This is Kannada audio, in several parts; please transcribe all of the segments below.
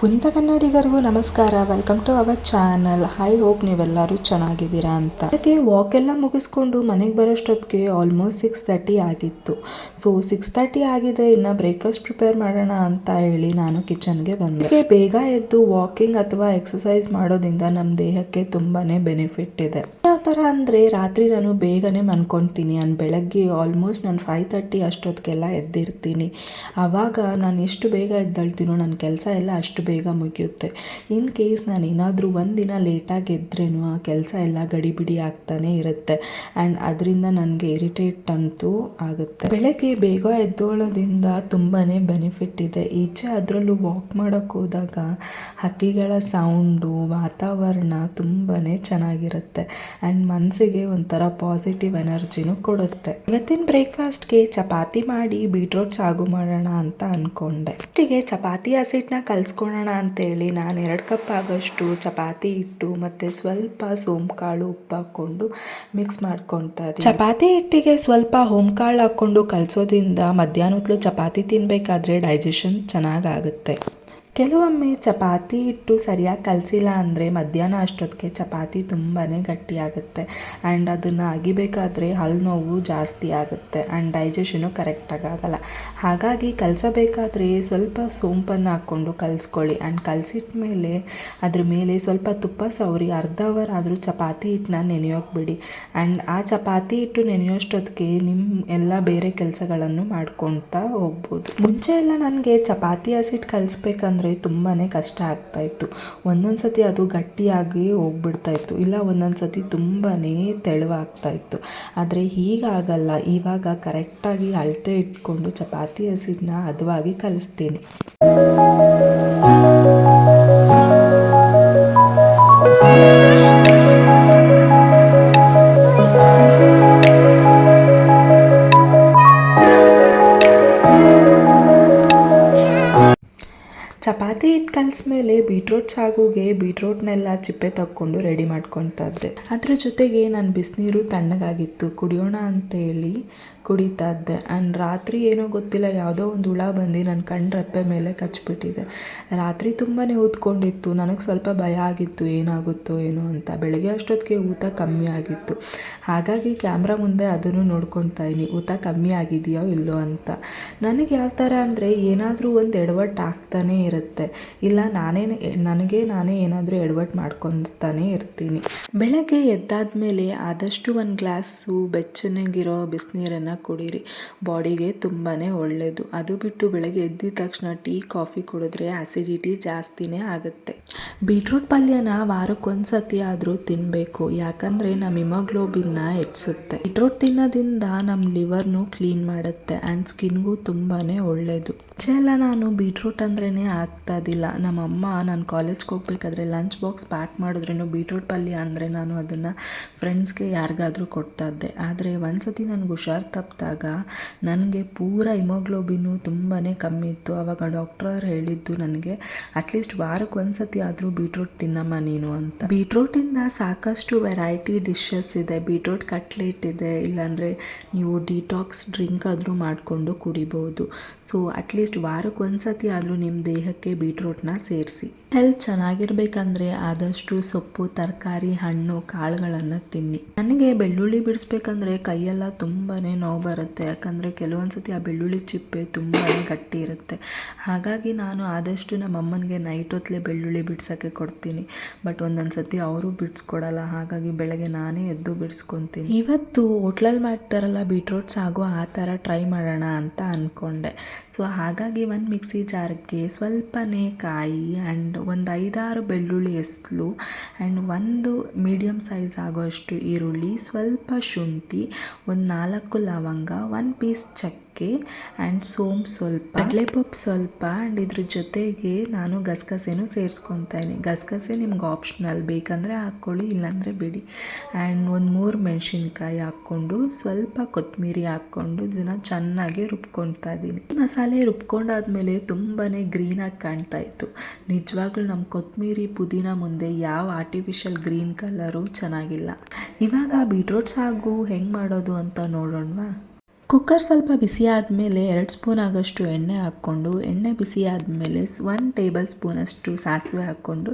ಪುನೀತ ಕನ್ನಡಿಗರಿಗೂ ನಮಸ್ಕಾರ. Welcome to our channel hi hope ನೀವೆಲ್ಲರೂ ಚೆನ್ನಾಗಿದ್ದೀರಾ ಅಂತ. ಅದಕ್ಕೆ ವಾಕ್ ಎಲ್ಲ ಮುಗಿಸ್ಕೊಂಡು ಮನೆಗೆ ಬರೋಷ್ಟೊತ್ತಿಗೆ ಆಲ್ಮೋಸ್ಟ್ ಸಿಕ್ಸ್ ತರ್ಟಿ ಆಗಿತ್ತು. ಸೊ ಸಿಕ್ಸ್ ತರ್ಟಿ ಆಗಿದೆ. ಇನ್ನು ಬ್ರೇಕ್ಫಾಸ್ಟ್ ಪ್ರಿಪೇರ್ ಮಾಡೋಣ ಅಂತ ಹೇಳಿ ನಾನು ಕಿಚನ್ಗೆ ಬಂದೆ. ಬೇಗ ಎದ್ದು ವಾಕಿಂಗ್ ಅಥವಾ ಎಕ್ಸಸೈಸ್ ಮಾಡೋದ್ರಿಂದ ನಮ್ಮ ದೇಹಕ್ಕೆ ತುಂಬಾ ಬೆನಿಫಿಟ್ ಇದೆ. ಯಾವ ಥರ ಅಂದರೆ ರಾತ್ರಿ ನಾನು ಬೇಗನೆ ಮನ್ಕೊತೀನಿ ನಾನು ಬೆಳಗ್ಗೆ ಆಲ್ಮೋಸ್ಟ್ ನಾನು ಫೈವ್ ತರ್ಟಿ ಅಷ್ಟೊತ್ತಿಗೆಲ್ಲ ಎದ್ದಿರ್ತೀನಿ. ಆವಾಗ ನಾನು ಎಷ್ಟು ಬೇಗ ಎದ್ದೇಳ್ತೀನೋ ನನ್ನ ಕೆಲಸ ಎಲ್ಲ ಅಷ್ಟು ಬೇಗ ಮುಗಿಯುತ್ತೆ. ಇನ್ ಕೇಸ್ ನಾನು ಏನಾದರೂ ಒಂದಿನ ಲೇಟಾಗಿ ಎದ್ರೇನು ಆ ಕೆಲಸ ಎಲ್ಲ ಗಡಿಬಿಡಿ ಆಗ್ತಾನೆ ಇರುತ್ತೆ. ಆ್ಯಂಡ್ ಅದರಿಂದ ನನಗೆ ಇರಿಟೇಟ್ ಅಂತೂ ಆಗುತ್ತೆ. ಬೆಳಗ್ಗೆ ಬೇಗ ಎದ್ದೋಳೋದ್ರಿಂದ ತುಂಬಾ ಬೆನಿಫಿಟ್ ಇದೆ. ಈಚೆ ಅದರಲ್ಲೂ ವಾಕ್ ಮಾಡೋಕ್ಕೆ ಹೋದಾಗ ಹಕ್ಕಿಗಳ ಸೌಂಡು ವಾತಾವರಣ ತುಂಬಾ ಚೆನ್ನಾಗಿರುತ್ತೆ. ಆ್ಯಂಡ್ ಮನಸ್ಸಿಗೆ ಒಂಥರ ಪಾಸಿಟಿವ್ ಎನರ್ಜಿನೂ ಕೊಡುತ್ತೆ. ಇವತ್ತಿನ ಬ್ರೇಕ್ಫಾಸ್ಟ್ಗೆ ಚಪಾತಿ ಮಾಡಿ ಬೀಟ್ರೋಟ್ ಸಾಗು ಮಾಡೋಣ ಅಂತ ಅಂದ್ಕೊಂಡೆ ಫಸ್ಟಿಗೆ ಚಪಾತಿ ಹಸಿಟ್ಟನ್ನ ಕಲಿಸ್ಕೊಳೋಣ ಅಂತೇಳಿ ನಾನು ಎರಡು ಕಪ್ ಆಗೋಷ್ಟು ಚಪಾತಿ ಹಿಟ್ಟು ಮತ್ತು ಸ್ವಲ್ಪ ಸೋಂಕಾಳು ಉಪ್ಪು ಹಾಕ್ಕೊಂಡು ಮಿಕ್ಸ್ ಮಾಡ್ಕೊತಾ ಚಪಾತಿ ಹಿಟ್ಟಿಗೆ ಸ್ವಲ್ಪ ಹೋಮ್ಕಾಳು ಹಾಕ್ಕೊಂಡು ಕಲಿಸೋದ್ರಿಂದ ಮಧ್ಯಾಹ್ನ ಹೊತ್ತು ಚಪಾತಿ ತಿನ್ನಬೇಕಾದ್ರೆ ಡೈಜೆಷನ್ ಚೆನ್ನಾಗಾಗುತ್ತೆ. ಕೆಲವೊಮ್ಮೆ ಚಪಾತಿ ಹಿಟ್ಟು ಸರಿಯಾಗಿ ಕಲಸಿಲ್ಲ ಅಂದರೆ ಮಧ್ಯಾಹ್ನ ಅಷ್ಟೊತ್ತಿಗೆ ಚಪಾತಿ ತುಂಬಾ ಗಟ್ಟಿಯಾಗುತ್ತೆ. ಆ್ಯಂಡ್ ಅದನ್ನು ಅಗಿಬೇಕಾದ್ರೆ ಹಲ್ಲು ನೋವು ಜಾಸ್ತಿ ಆಗುತ್ತೆ. ಆ್ಯಂಡ್ ಡೈಜೆಷನು ಕರೆಕ್ಟಾಗಿ ಆಗಲ್ಲ. ಹಾಗಾಗಿ ಕಲಸಬೇಕಾದ್ರೆ ಸ್ವಲ್ಪ ಸೋಂಪನ್ನು ಹಾಕ್ಕೊಂಡು ಕಲಿಸ್ಕೊಳ್ಳಿ. ಆ್ಯಂಡ್ ಕಲಸಿಟ್ಟ ಮೇಲೆ ಅದ್ರ ಮೇಲೆ ಸ್ವಲ್ಪ ತುಪ್ಪ ಸವರಿ ಅರ್ಧ ಅವರ್ ಆದರೂ ಚಪಾತಿ ಹಿಟ್ಟನ್ನ ನೆನೆಯೋಕೆ ಬಿಡಿ. ಆ್ಯಂಡ್ ಆ ಚಪಾತಿ ಹಿಟ್ಟು ನೆನೆಯೋಷ್ಟೊತ್ತಿಗೆ ನಿಮ್ಮ ಎಲ್ಲ ಬೇರೆ ಕೆಲಸಗಳನ್ನು ಮಾಡ್ಕೊಳ್ತಾ ಹೋಗ್ಬೋದು. ಮುಂಚೆ ಎಲ್ಲ ನನಗೆ ಚಪಾತಿ ಹಸಿಟ್ಟು ಕಲಿಸ್ಬೇಕಂದ್ರೆ ತುಂಬಾ ಕಷ್ಟ ಆಗ್ತಾಯಿತ್ತು ಒಂದೊಂದು ಸತಿ ಅದು ಗಟ್ಟಿಯಾಗಿ ಹೋಗ್ಬಿಡ್ತಾಯಿತ್ತು ಇಲ್ಲ ಒಂದೊಂದು ಸತಿ ತುಂಬಾ ತೆಳುವಾಗ್ತಾಯಿತ್ತು ಆದರೆ ಹೀಗಾಗಲ್ಲ ಇವಾಗ ಕರೆಕ್ಟಾಗಿ ಅಳತೆ ಇಟ್ಕೊಂಡು ಚಪಾತಿ ಹಸಿಟ್ಟನ್ನ ಹದವಾಗಿ ಕಲಿಸ್ತೀನಿ. ಚಪಾತಿ ಹಿಟ್ಟು ಕಲಿಸ್ಮೇಲೆ ಬೀಟ್ರೋಟ್ ಸಾಗುಗೆ ಬೀಟ್ರೋಟ್ನೆಲ್ಲ ಚಿಪ್ಪೆ ತಕ್ಕೊಂಡು ರೆಡಿ ಮಾಡ್ಕೊತಾ ಇದ್ದೆ. ಅದ್ರ ಜೊತೆಗೆ ನಾನು ಬಿಸಿನೀರು ತಣ್ಣಗಾಗಿತ್ತು, ಕುಡಿಯೋಣ ಅಂತೇಳಿ ಕುಡಿತಾ ಇದ್ದೆ ಆ್ಯಂಡ್ ರಾತ್ರಿ ಏನೋ ಗೊತ್ತಿಲ್ಲ, ಯಾವುದೋ ಒಂದು ಹುಳ ಬಂದು ನನ್ನ ಕಣ್ಣು ರೆಪ್ಪೆ ಮೇಲೆ ಕಚ್ಚಿಬಿಟ್ಟಿದೆ ರಾತ್ರಿ ತುಂಬಾ ಊದ್ಕೊಂಡಿತ್ತು. ನನಗೆ ಸ್ವಲ್ಪ ಭಯ ಆಗಿತ್ತು. ಏನಾಗುತ್ತೋ ಏನೋ ಅಂತ. ಬೆಳಗ್ಗೆ ಅಷ್ಟೊತ್ತಿಗೆ ಊತ ಕಮ್ಮಿ ಆಗಿತ್ತು. ಹಾಗಾಗಿ ಕ್ಯಾಮ್ರಾ ಮುಂದೆ ಅದನ್ನು ನೋಡ್ಕೊತಾ ಇದ್ದೀನಿ. ಊತ ಕಮ್ಮಿ ಆಗಿದೆಯೋ ಇಲ್ಲೋ ಅಂತ. ನನಗೆ ಯಾವ ಥರ ಅಂದರೆ ಏನಾದರೂ ಒಂದು ಎಡವಟ್ಟು ಆಗ್ತಾನೇ ಇರುತ್ತೆ. ಇಲ್ಲ, ನಾನೇ ನನಗೆ ನಾನೇ ಏನಾದರೂ ಎಡವಟ್ಟು ಮಾಡ್ಕೊತಾನೆ ಇರ್ತೀನಿ. ಬೆಳಗ್ಗೆ ಎದ್ದಾದ ಮೇಲೆ ಆದಷ್ಟು ಒಂದು ಗ್ಲಾಸು ಬೆಚ್ಚನೆಗಿರೋ ಬಿಸಿನೀರನ್ನು ಕುಡೀರಿ. ಬಾಡಿಗೆ ತುಂಬಾ ಒಳ್ಳೆಯದು ಅದು ಬಿಟ್ಟು ಬೆಳಗ್ಗೆ ಎದ್ದಿದ ತಕ್ಷಣ ಟೀ, ಕಾಫಿ ಕುಡಿದ್ರೆ ಆಸಿಡಿಟಿ ಜಾಸ್ತಿನೇ ಆಗುತ್ತೆ. ಬೀಟ್ರೂಟ್ ಪಲ್ಯನ ವಾರಕ್ಕೊಂದು ಸತಿ ಆದರೂ ತಿನ್ನಬೇಕು ಯಾಕಂದರೆ ನಮ್ಮ ಹಿಮೋಗ್ಲೋಬಿನ್ನ ಹೆಚ್ಚಿಸುತ್ತೆ. ಬೀಟ್ರೂಟ್ ತಿನ್ನೋದ್ರಿಂದ ನಮ್ಮ ಲಿವರ್ನು ಕ್ಲೀನ್ ಮಾಡುತ್ತೆ ಆ್ಯಂಡ್ ಸ್ಕಿನ್ಗೂ ತುಂಬಾ ಒಳ್ಳೆಯದು ಮುಂಚೆ ಎಲ್ಲ ನಾನು ಬೀಟ್ರೂಟ್ ಅಂದ್ರೇ ನಮ್ಮ ನಮ್ಮಮ್ಮ ನಾನು ಕಾಲೇಜ್ಗೆ ಹೋಗ್ಬೇಕಾದ್ರೆ ಲಂಚ್ ಬಾಕ್ಸ್ ಪ್ಯಾಕ್ ಮಾಡಿದ್ರೂ ಬೀಟ್ರೂಟ್ ಪಲ್ಯ ಅಂದರೆ ನಾನು ಅದನ್ನು ಫ್ರೆಂಡ್ಸ್ಗೆ ಯಾರಿಗಾದ್ರೂ ಕೊಡ್ತಾ ಇದ್ದೆ. ಆದರೆ ಒಂದು ಸತಿ ನನಗೆ ಹುಷಾರು ತಪ್ಪಿದಾಗ ನನಗೆ ಪೂರ ಹಿಮೋಗ್ಲೋಬಿನು ತುಂಬಾ ಕಮ್ಮಿ ಇತ್ತು. ಆವಾಗ ಡಾಕ್ಟರ್ ಹೇಳಿದ್ದು ನನಗೆ ಅಟ್ಲೀಸ್ಟ್ ವಾರಕ್ಕೆ ಒಂದು ಸತಿ ಆದರೂ ಬೀಟ್ರೂಟ್ ತಿನ್ನಮ್ಮ ನೀನು ಅಂತ. ಬೀಟ್ರೂಟಿಂದ ಸಾಕಷ್ಟು ವೆರೈಟಿ ಡಿಶಸ್ ಇದೆ. ಬೀಟ್ರೂಟ್ ಕಟ್ಲೆಟ್ ಇದೆ, ಇಲ್ಲಾಂದರೆ ನೀವು ಡಿಟಾಕ್ಸ್ ಡ್ರಿಂಕ್ ಆದರೂ ಮಾಡಿಕೊಂಡು ಕುಡಿಬೋದು. ಸೊ ಅಟ್ಲೀಸ್ಟ್ ವಾರಕ್ಕೆ ಒಂದು ಸತಿ ಆದರೂ ನಿಮ್ಮ ದೇಹಕ್ಕೆ ಬೀಟ್ರೂಟ್ನ ಸೇರಿಸಿ. ಹೆಲ್ತ್ ಚೆನ್ನಾಗಿರ್ಬೇಕಂದ್ರೆ ಆದಷ್ಟು ಸೊಪ್ಪು, ತರಕಾರಿ, ಹಣ್ಣು, ಕಾಳುಗಳನ್ನು ತಿನ್ನಿ. ನನಗೆ ಬೆಳ್ಳುಳ್ಳಿ ಬಿಡಿಸ್ಬೇಕಂದ್ರೆ ಕೈಯೆಲ್ಲ ತುಂಬಾ ನೋವು ಬರುತ್ತೆ. ಯಾಕಂದರೆ ಕೆಲವೊಂದು ಸತಿ ಆ ಬೆಳ್ಳುಳ್ಳಿ ಚಿಪ್ಪೆ ತುಂಬಾ ಗಟ್ಟಿ ಇರುತ್ತೆ. ಹಾಗಾಗಿ ನಾನು ಆದಷ್ಟು ನಮ್ಮ ಅಮ್ಮನಿಗೆ ನೈಟ್ ಹೊತ್ತಲೇ ಬೆಳ್ಳುಳ್ಳಿ ಬಿಡ್ಸೋಕ್ಕೆ ಕೊಡ್ತೀನಿ. ಬಟ್ ಒಂದೊಂದು ಸತಿ ಅವರು ಬಿಡಿಸ್ಕೊಡಲ್ಲ. ಹಾಗಾಗಿ ಬೆಳಗ್ಗೆ ನಾನೇ ಎದ್ದು ಬಿಡಿಸ್ಕೊತೀನಿ. ಇವತ್ತು ಹೋಟ್ಲಲ್ಲಿ ಮಾಡ್ತಾರಲ್ಲ ಬೀಟ್ರೂಟ್ ಸಾಗು, ಆ ಥರ ಟ್ರೈ ಮಾಡೋಣ ಅಂತ ಅಂದ್ಕೊಂಡೆ ಸೊ ಹಾಗಾಗಿ ಒಂದು ಮಿಕ್ಸಿ ಜಾರ್ಗೆ ಸ್ವಲ್ಪನೇ ಕಾಯಿ ಆ್ಯಂಡ್ ಒಂದು ಐದಾರು ಬೆಳ್ಳುಳ್ಳಿ ಎಸ್ಲು ಆ್ಯಂಡ್ ಒಂದು ಮೀಡಿಯಮ್ ಸೈಜ್ ಆಗೋಷ್ಟು ಈರುಳ್ಳಿ, ಸ್ವಲ್ಪ ಶುಂಠಿ, ಒಂದು ನಾಲ್ಕು ಲವಂಗ ಒಂದು ಪೀಸ್ ಚಕ್ಕೆ. ಆ್ಯಂಡ್ ಸೋಂಪು ಸ್ವಲ್ಪ. ಕಡಲೆಪಪ್ಪು ಸ್ವಲ್ಪ ಆ್ಯಂಡ್ ಇದ್ರ ಜೊತೆಗೆ ನಾನು ಗಸಗಸೆನೂ ಸೇರಿಸ್ಕೊತಾಯಿನಿ ಗಸಗಸೆ ನಿಮ್ಗೆ ಆಪ್ಷನಲ್ ಬೇಕಂದರೆ ಹಾಕ್ಕೊಳ್ಳಿ, ಇಲ್ಲಾಂದರೆ ಬಿಡಿ. ಆ್ಯಂಡ್ ಒಂದು ಮೂರು ಮೆಣಸಿನ್ಕಾಯಿ ಹಾಕ್ಕೊಂಡು, ಸ್ವಲ್ಪ ಕೊತ್ತಂಬರಿ ಹಾಕ್ಕೊಂಡು ಇದನ್ನು ಚೆನ್ನಾಗಿ ರುಬ್ಕೊಳ್ತಾ ಇದ್ದೀನಿ. ಮಸಾಲೆ ರುಬ್ಕೊಂಡಾದ್ಮೇಲೆ ತುಂಬಾ ಗ್ರೀನಾಗಿ ಕಾಣ್ತಾ ಇತ್ತು. ನಿಜವಾಗ್ಲೂ ನಮ್ಮ ಕೊತ್ತಂಬರಿ ಪುದೀನ ಮುಂದೆ ಯಾವ ಆರ್ಟಿಫಿಷಿಯಲ್ ಗ್ರೀನ್ ಕಲರು ಚೆನ್ನಾಗಿಲ್ಲ. ಇವಾಗ ಬೀಟ್ರೂಟ್ ಸಾಗು ಹೆಂಗೆ ಮಾಡೋದು ಅಂತ ನೋಡೋಣವಾ? ಕುಕ್ಕರ್ ಸ್ವಲ್ಪ ಬಿಸಿ ಆದಮೇಲೆ ಎರಡು ಸ್ಪೂನ್ ಆಗೋಷ್ಟು ಎಣ್ಣೆ ಹಾಕ್ಕೊಂಡು, ಎಣ್ಣೆ ಬಿಸಿ ಆದಮೇಲೆ ಒನ್ ಟೇಬಲ್ ಸ್ಪೂನಷ್ಟು ಸಾಸಿವೆ ಹಾಕ್ಕೊಂಡು,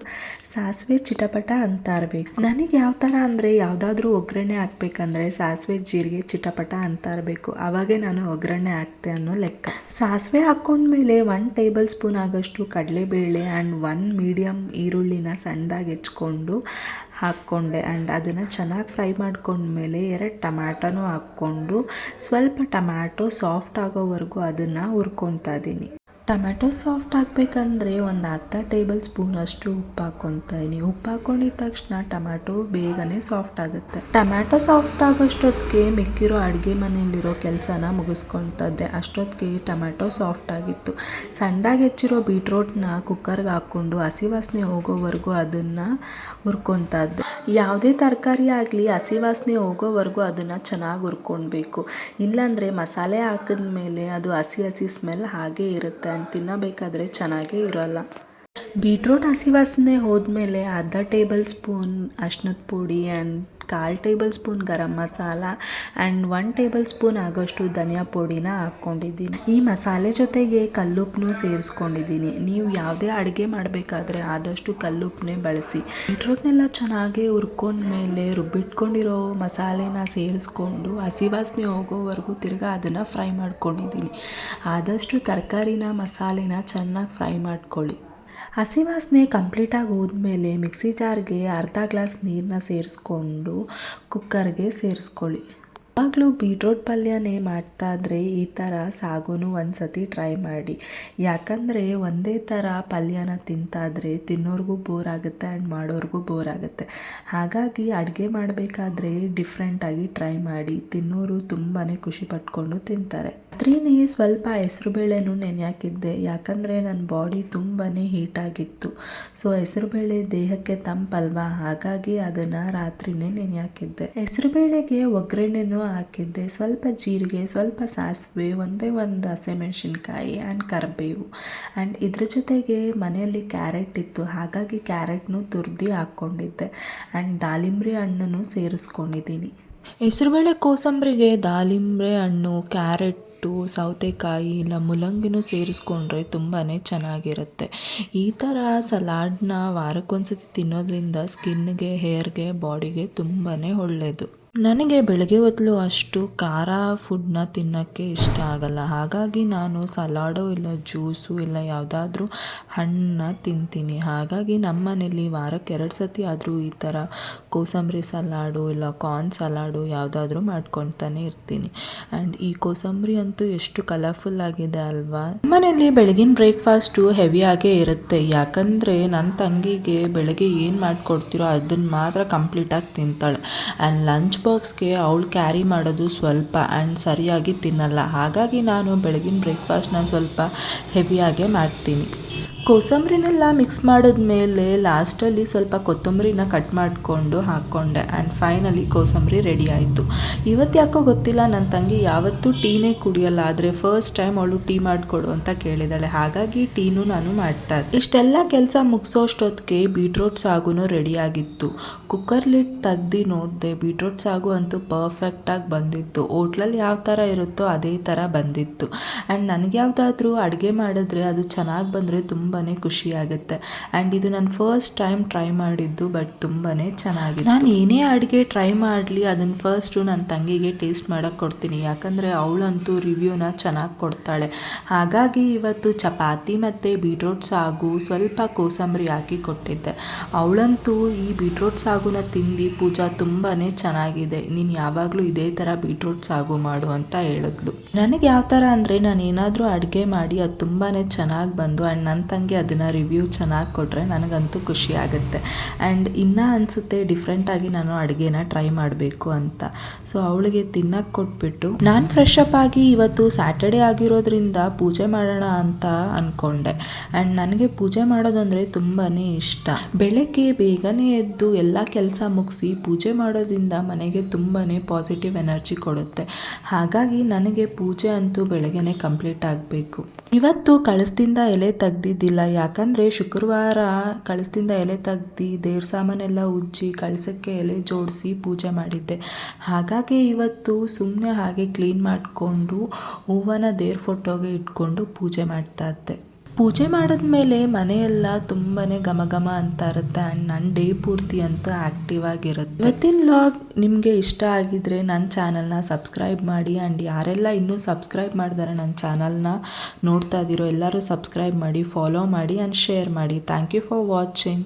ಸಾಸಿವೆ ಚಿಟಪಟ ಅಂತ ಇರಬೇಕು ನನಗೆ ಯಾವ ಥರ ಅಂದರೆ ಯಾವುದಾದ್ರೂ ಒಗ್ಗರಣೆ ಹಾಕ್ಬೇಕಂದ್ರೆ ಸಾಸಿವೆ ಜೀರಿಗೆ ಚಿಟಪಟ ಅಂತ ಇರಬೇಕು ಆವಾಗೇ ನಾನು ಒಗ್ಗರಣೆ ಹಾಕ್ತೆ ಅನ್ನೋ ಲೆಕ್ಕ. ಸಾಸಿವೆ ಹಾಕ್ಕೊಂಡ್ಮೇಲೆ ಒನ್ ಟೇಬಲ್ ಸ್ಪೂನ್ ಆಗೋಷ್ಟು ಕಡಲೆಬೇಳೆ ಆ್ಯಂಡ್ ಒನ್ ಮೀಡಿಯಮ್ ಈರುಳ್ಳಿನ ಸಣ್ಣದಾಗಿ ಹೆಚ್ಕೊಂಡು ಹಾಕ್ಕೊಂಡೆ ಆ್ಯಂಡ್ ಅದನ್ನು ಚೆನ್ನಾಗಿ ಫ್ರೈ ಮಾಡ್ಕೊಂಡ್ಮೇಲೆ ಎರಡು ಟಮ್ಯಾಟೋನೂ ಹಾಕ್ಕೊಂಡು ಸ್ವಲ್ಪ ಟಮ್ಯಾಟೋ ಸಾಫ್ಟ್ ಆಗೋವರೆಗೂ ಅದನ್ನು ಹುರ್ಕೊತಾ ಇದ್ದೀನಿ. ಟೊಮ್ಯಾಟೊ ಸಾಫ್ಟ್ ಆಗಬೇಕಂದ್ರೆ ಒಂದು ಅರ್ಧ ಟೇಬಲ್ ಸ್ಪೂನ್ ಅಷ್ಟು ಉಪ್ಪು ಹಾಕ್ಕೊತಾ ಇದೀನಿ ಉಪ್ಪು ಹಾಕ್ಕೊಂಡಿದ ತಕ್ಷಣ ಟೊಮ್ಯಾಟೊ ಬೇಗನೆ ಸಾಫ್ಟ್ ಆಗುತ್ತೆ. ಟೊಮ್ಯಾಟೊ ಸಾಫ್ಟ್ ಆಗೋಷ್ಟೊತ್ತಿಗೆ ಮಿಕ್ಕಿರೋ ಅಡುಗೆ ಮನೆಯಲ್ಲಿರೋ ಕೆಲಸನ ಮುಗಿಸ್ಕೊತದ್ದೆ. ಅಷ್ಟೊತ್ತಿಗೆ ಟೊಮ್ಯಾಟೊ ಸಾಫ್ಟ್ ಆಗಿತ್ತು. ಸಣ್ಣದಾಗಿ ಹೆಚ್ಚಿರೋ ಬೀಟ್ರೋಟ್ನ ಕುಕ್ಕರ್ಗೆ ಹಾಕ್ಕೊಂಡು ಹಸಿ ವಾಸನೆ ಹೋಗೋವರೆಗೂ ಅದನ್ನು ಹುರ್ಕೊತದ್ದೆ. ಯಾವುದೇ ತರಕಾರಿ ಆಗಲಿ ಹಸಿ ವಾಸನೆ ಹೋಗೋವರೆಗೂ ಅದನ್ನು ಚೆನ್ನಾಗಿ ಹುರ್ಕೊಳ್ಬೇಕು ಇಲ್ಲಾಂದರೆ ಮಸಾಲೆ ಹಾಕಿದ್ಮೇಲೆ ಅದು ಹಸಿ ಹಸಿ ಸ್ಮೆಲ್ ಹಾಗೇ ಇರುತ್ತೆ. ಅಂತ ತಿನ್ನಬೇಕಾದ್ರೆ ಚೆನ್ನಾಗೇ ಇರೋಲ್ಲ. ಬೀಟ್ರೂಟ್ ಹಸಿ ವಾಸನೆ ಹೋದ್ಮೇಲೆ ಅರ್ಧ ಟೇಬಲ್ ಸ್ಪೂನ್ ಅರ್ಶಿನದ ಪುಡಿ and call tablespoon garam masala and one tablespoon ಆಗೋಷ್ಟು ಧನಿಯಾ ಪುಡಿನ ಹಾಕ್ಕೊಂಡಿದ್ದೀನಿ. ಈ ಮಸಾಲೆ ಜೊತೆಗೆ ಕಲ್ಲುಪ್ಪನ್ನು ಸೇರಿಸ್ಕೊಂಡಿದ್ದೀನಿ. ನೀವು ಯಾವುದೇ ಅಡುಗೆ ಮಾಡಬೇಕಾದ್ರೆ ಆದಷ್ಟು ಕಲ್ಲುಪ್ಪನ್ನೇ ಬಳಸಿ. ಬಿಟ್ರೋಟ್ನೆಲ್ಲ ಚೆನ್ನಾಗಿ ಹುರ್ಕೊಂಡ್ಮೇಲೆ ರುಬ್ಬಿಟ್ಕೊಂಡಿರೋ ಮಸಾಲೆನ ಸೇರಿಸ್ಕೊಂಡು ಹಸಿ ವಾಸನೆ ಹೋಗೋವರೆಗೂ ತಿರ್ಗಾ ಅದನ್ನು ಫ್ರೈ ಮಾಡ್ಕೊಂಡಿದ್ದೀನಿ. ಆದಷ್ಟು ತರಕಾರಿನ ಮಸಾಲೆನ ಚೆನ್ನಾಗಿ ಫ್ರೈ ಮಾಡ್ಕೊಳ್ಳಿ. ಹಸಿ ವಾಸನೆ ಕಂಪ್ಲೀಟಾಗಿ ಹೋದ್ಮೇಲೆ ಮಿಕ್ಸಿ ಜಾರ್ಗೆ ಅರ್ಧ ಗ್ಲಾಸ್ ನೀರನ್ನ ಸೇರಿಸ್ಕೊಂಡು ಕುಕ್ಕರ್ಗೆ ಸೇರಿಸ್ಕೊಳ್ಳಿ. ಯಾವಾಗಲೂ ಬೀಟ್ರೋಟ್ ಪಲ್ಯನೇ ಮಾಡ್ತಾ ಇದ್ರೆ ಈ ಥರ ಸಾಗುನು ಒಂದು ಸತಿ ಟ್ರೈ ಮಾಡಿ. ಯಾಕಂದರೆ ಒಂದೇ ಥರ ಪಲ್ಯನ ತಿಂತಾದರೆ ತಿನ್ನೋರಿಗೂ ಬೋರ್ ಆಗುತ್ತೆ ಆ್ಯಂಡ್ ಮಾಡೋರಿಗೂ ಬೋರ್ ಆಗುತ್ತೆ ಹಾಗಾಗಿ ಅಡುಗೆ ಮಾಡಬೇಕಾದ್ರೆ ಡಿಫ್ರೆಂಟಾಗಿ ಟ್ರೈ ಮಾಡಿ. ತಿನ್ನೋರು ತುಂಬಾ ಖುಷಿ ಪಟ್ಕೊಂಡು ತಿಂತಾರೆ. ರಾತ್ರಿನೇ ಸ್ವಲ್ಪ ಹೆಸ್ರುಬೇಳೆನೂ ನೆನೆ ನೆನೆಯಾಕಿದ್ದೆ. ಯಾಕಂದರೆ ನನ್ನ ಬಾಡಿ ತುಂಬಾ ಹೀಟಾಗಿತ್ತು. ಸೊ ಹೆಸ್ರುಬೇಳೆ ದೇಹಕ್ಕೆ ತಂಪಲ್ವಾ? ಹಾಗಾಗಿ ಅದನ್ನು ರಾತ್ರಿನೇ ನೆನೆ ಹಾಕಿದ್ದೆ ಹೆಸ್ರುಬೇಳೆಗೆ ಒಗ್ಗರಣೆನೂ ಹಾಕಿದ್ದೆ. ಸ್ವಲ್ಪ ಜೀರಿಗೆ, ಸ್ವಲ್ಪ ಸಾಸಿವೆ, ಒಂದೇ ಒಂದು ಹಸಿಮೆಣ್ಸಿನ್ಕಾಯಿ ಆ್ಯಂಡ್ ಕರಿಬೇವು. ಆ್ಯಂಡ್ ಇದ್ರ ಜೊತೆಗೆ ಮನೆಯಲ್ಲಿ ಕ್ಯಾರೆಟ್ ಇತ್ತು. ಹಾಗಾಗಿ ಕ್ಯಾರೆಟ್ನು ತುರ್ದು ಹಾಕ್ಕೊಂಡಿದ್ದೆ. ಆ್ಯಂಡ್ ದಾಳಿಂಬ್ರಿ ಹಣ್ಣನ್ನು ಸೇರಿಸ್ಕೊಂಡಿದ್ದೀನಿ. ಹೆಸರುಬೇಳೆ ಕೋಸಂಬರಿಗೆ ದಾಳಿಂಬೆ ಹಣ್ಣು, ಕ್ಯಾರೆಟ್ಟು, ಸೌತೆಕಾಯಿ ಇಲ್ಲ ಮೂಲಂಗಿನೂ ಸೇರಿಸ್ಕೊಂಡ್ರೆ ತುಂಬಾ ಚೆನ್ನಾಗಿರುತ್ತೆ. ಈ ಥರ ಸಲಾಡ್ನ ವಾರಕ್ಕೊಂದ್ಸತಿ ತಿನ್ನೋದ್ರಿಂದ ಸ್ಕಿನ್ಗೆ, ಹೇರ್ಗೆ, ಬಾಡಿಗೆ ತುಂಬಾ ಒಳ್ಳೆಯದು ನನಗೆ ಬೆಳಗ್ಗೆ ಹೊತ್ತಲು ಅಷ್ಟು ಖಾರ ಫುಡ್ನ ತಿನ್ನೋಕ್ಕೆ ಇಷ್ಟ ಆಗಲ್ಲ. ಹಾಗಾಗಿ ನಾನು ಸಲಾಡು ಇಲ್ಲ ಜ್ಯೂಸು ಇಲ್ಲ ಯಾವುದಾದ್ರೂ ಹಣ್ಣನ್ನ ತಿಂತೀನಿ. ಹಾಗಾಗಿ ನಮ್ಮ ಮನೇಲಿ ವಾರಕ್ಕೆ ಎರಡು ಸತಿ ಆದರೂ ಈ ಥರ ಕೋಸಂಬರಿ ಸಲಾಡು ಇಲ್ಲ ಕಾರ್ನ್ ಸಲಾಡು ಯಾವುದಾದ್ರೂ ಮಾಡ್ಕೊತಾನೆ ಇರ್ತೀನಿ. ಆ್ಯಂಡ್ ಈ ಕೋಸಂಬರಿ ಅಂತೂ ಎಷ್ಟು ಕಲರ್ಫುಲ್ ಆಗಿದೆ ಅಲ್ವಾ? ಮನೆಯಲ್ಲಿ ಬೆಳಗಿನ ಬ್ರೇಕ್ಫಾಸ್ಟು ಹೆವಿಯಾಗೇ ಇರುತ್ತೆ. ಯಾಕಂದರೆ ನನ್ನ ತಂಗಿಗೆ ಬೆಳಗ್ಗೆ ಏನು ಮಾಡಿಕೊಡ್ತೀರೋ ಅದನ್ನು ಮಾತ್ರ ಕಂಪ್ಲೀಟಾಗಿ ತಿಂತಾಳೆ. ಆ್ಯಂಡ್ ಲಂಚ್ ಬಾಕ್ಸ್ಗೆ ಅವಳು ಕ್ಯಾರಿ ಮಾಡೋದು ಸ್ವಲ್ಪ ಆ್ಯಂಡ್ ಸರಿಯಾಗಿ ತಿನ್ನಲ್ಲ. ಹಾಗಾಗಿ ನಾನು ಬೆಳಗಿನ ಬ್ರೇಕ್ಫಾಸ್ಟ್ನ ಸ್ವಲ್ಪ ಹೆವಿಯಾಗೇ ಮಾಡ್ತೀನಿ. ಕೋಸಂಬರಿನೆಲ್ಲ ಮಿಕ್ಸ್ ಮಾಡಿದ್ಮೇಲೆ ಲಾಸ್ಟಲ್ಲಿ ಸ್ವಲ್ಪ ಕೊತ್ತಂಬರಿನ ಕಟ್ ಮಾಡಿಕೊಂಡು ಹಾಕ್ಕೊಂಡೆ. ಆ್ಯಂಡ್ ಫೈನಲಿ ಕೋಸಂಬರಿ ರೆಡಿ ಆಯಿತು. ಇವತ್ತು ಯಾಕೋ ಗೊತ್ತಿಲ್ಲ ನನ್ನ ತಂಗಿ ಯಾವತ್ತೂ ಟೀನೇ ಕುಡಿಯಲ್ಲ, ಆದರೆ ಫಸ್ಟ್ ಟೈಮ್ ಅವಳು ಟೀ ಮಾಡಿಕೊಡು ಅಂತ ಕೇಳಿದಾಳೆ. ಹಾಗಾಗಿ ಟೀನು ನಾನು ಮಾಡ್ತಾ ಇಷ್ಟೆಲ್ಲ ಕೆಲಸ ಮುಗಿಸೋಷ್ಟೊತ್ತಿಗೆ ಬೀಟ್ರೋಟ್ ಸಾಗುನು ರೆಡಿಯಾಗಿತ್ತು ಕುಕ್ಕರ್ ಲಿಟ್ ತೆಗ್ದು ನೋಡಿದೆ ಬೀಟ್ರೋಟ್ ಸಾಗು ಅಂತೂ ಪರ್ಫೆಕ್ಟಾಗಿ ಬಂದಿತ್ತು. ಹೋಟ್ಲಲ್ಲಿ ಯಾವ ಥರ ಇರುತ್ತೋ ಅದೇ ಥರ ಬಂದಿತ್ತು. ಆ್ಯಂಡ್ ನನಗೆ ಯಾವುದಾದ್ರೂ ಅಡುಗೆ ಮಾಡಿದ್ರೆ ಅದು ಚೆನ್ನಾಗಿ ಬಂದರೆ ತುಂಬಾ ಖುಷಿ ಆಗುತ್ತೆ ಆ್ಯಂಡ್ ಇದು ನಾನು ಫಸ್ಟ್ ಟೈಮ್ ಟ್ರೈ ಮಾಡಿದ್ದು ಬಟ್ ತುಂಬಾ ಚೆನ್ನಾಗಿದೆ ನಾನು ಏನೇ ಅಡುಗೆ ಟ್ರೈ ಮಾಡಲಿ ಅದನ್ನು ಫಸ್ಟು ನನ್ನ ತಂಗಿಗೆ ಟೇಸ್ಟ್ ಮಾಡೋಕ್ಕೆ ಕೊಡ್ತೀನಿ. ಯಾಕಂದರೆ ಅವಳಂತೂ ರಿವ್ಯೂನ ಚೆನ್ನಾಗಿ ಕೊಡ್ತಾಳೆ. ಹಾಗಾಗಿ ಇವತ್ತು ಚಪಾತಿ ಮತ್ತು ಬೀಟ್ರೋಟ್ ಸಾಗು, ಸ್ವಲ್ಪ ಕೋಸಂಬರಿ ಹಾಕಿ ಕೊಟ್ಟಿದ್ದೆ. ಅವಳಂತೂ ಈ ಬೀಟ್ರೋಟ್ ಸಾಗುನ ತಿಂದು ಪೂಜಾ ತುಂಬಾ ಚೆನ್ನಾಗಿದೆ. ನೀನು ಯಾವಾಗಲೂ ಇದೇ ಥರ ಬೀಟ್ರೋಟ್ ಸಾಗು ಮಾಡು ಅಂತ ಹೇಳಿದ್ಲು. ನನಗೆ ಯಾವ ಥರ ಅಂದರೆ ನಾನು ಏನಾದರೂ ಅಡುಗೆ ಮಾಡಿ, ಅದು ತುಂಬಾ ಚೆನ್ನಾಗಿ ಬಂದು ಆ್ಯಂಡ್ ನನ್ನ ಅದನ್ನು ರಿವ್ಯೂ ಚೆನ್ನಾಗಿ ಕೊಟ್ಟರೆ ನನಗಂತೂ ಖುಷಿ ಆಗುತ್ತೆ. ಆ್ಯಂಡ್ ಇನ್ನೂ ಅನಿಸುತ್ತೆ ಡಿಫ್ರೆಂಟಾಗಿ ನಾನು ಅಡುಗೆನ ಟ್ರೈ ಮಾಡಬೇಕು ಅಂತ. ಸೊ ಅವಳಿಗೆ ತಿನ್ನಕ್ಕೆ ಕೊಟ್ಬಿಟ್ಟು ನಾನು ಫ್ರೆಶ್ ಅಪ್ ಆಗಿ ಇವತ್ತು ಸ್ಯಾಟರ್ಡೆ ಆಗಿರೋದ್ರಿಂದ ಪೂಜೆ ಮಾಡೋಣ ಅಂತ ಅಂದ್ಕೊಂಡೆ ಆ್ಯಂಡ್ ನನಗೆ ಪೂಜೆ ಮಾಡೋದಂದರೆ ತುಂಬಾ ಇಷ್ಟ. ಬೆಳಗ್ಗೆ ಬೇಗನೆ ಎದ್ದು ಎಲ್ಲ ಕೆಲಸ ಮುಗಿಸಿ ಪೂಜೆ ಮಾಡೋದ್ರಿಂದ ಮನೆಗೆ ತುಂಬಾ ಪಾಸಿಟಿವ್ ಎನರ್ಜಿ ಕೊಡುತ್ತೆ. ಹಾಗಾಗಿ ನನಗೆ ಪೂಜೆ ಅಂತೂ ಬೆಳಗ್ಗೆನೆ ಕಂಪ್ಲೀಟ್ ಆಗಬೇಕು. ಇವತ್ತು ಕಳಸದಿಂದ ಎಲೆ ತೆಗ್ದು ತೆಗ್ದಿದ್ದಿಲ್ಲ ಯಾಕಂದರೆ ಶುಕ್ರವಾರ ಕಳಸದಿಂದ ಎಲೆ ತೆಗ್ದು ದೇವ್ರ ಸಾಮಾನೆಲ್ಲ ಉಜ್ಜಿ ಕಳಸಕ್ಕೆ ಎಲೆ ಜೋಡಿಸಿ ಪೂಜೆ ಮಾಡಿದ್ದೆ. ಹಾಗಾಗಿ ಇವತ್ತು ಸುಮ್ಮನೆ ಹಾಗೆ ಕ್ಲೀನ್ ಮಾಡಿಕೊಂಡು ಹೂವನ್ನು ದೇವ್ರ ಫೋಟೋಗೆ ಇಟ್ಕೊಂಡು ಪೂಜೆ ಮಾಡ್ತಾ ಇದ್ದೆ. ಪೂಜೆ ಮಾಡಿದ್ಮೇಲೆ ಮನೆಯೆಲ್ಲ ತುಂಬಾ ಘಮ ಘಮ ಅಂತ ಇರುತ್ತೆ ಆ್ಯಂಡ್ ನನ್ನ ಡೇ ಪೂರ್ತಿ ಅಂತೂ ಆ್ಯಕ್ಟಿವ್ ಆಗಿರುತ್ತೆ. ಇವತ್ತಿನ ಲಾಗ್ ನಿಮಗೆ ಇಷ್ಟ ಆಗಿದ್ರೆ ನನ್ನ ಚಾನಲ್ನ ಸಬ್ಸ್ಕ್ರೈಬ್ ಮಾಡಿ ಆ್ಯಂಡ್ ಯಾರೆಲ್ಲ ಇನ್ನೂ ಸಬ್ಸ್ಕ್ರೈಬ್ ಮಾಡಿದಾರೆ ನನ್ನ ಚಾನಲ್ನ ನೋಡ್ತಾ ಇದ್ದೀರೋ ಎಲ್ಲರೂ ಸಬ್ಸ್ಕ್ರೈಬ್ ಮಾಡಿ ಫಾಲೋ ಮಾಡಿ ಆ್ಯಂಡ್ ಶೇರ್ ಮಾಡಿ. Thank you for watching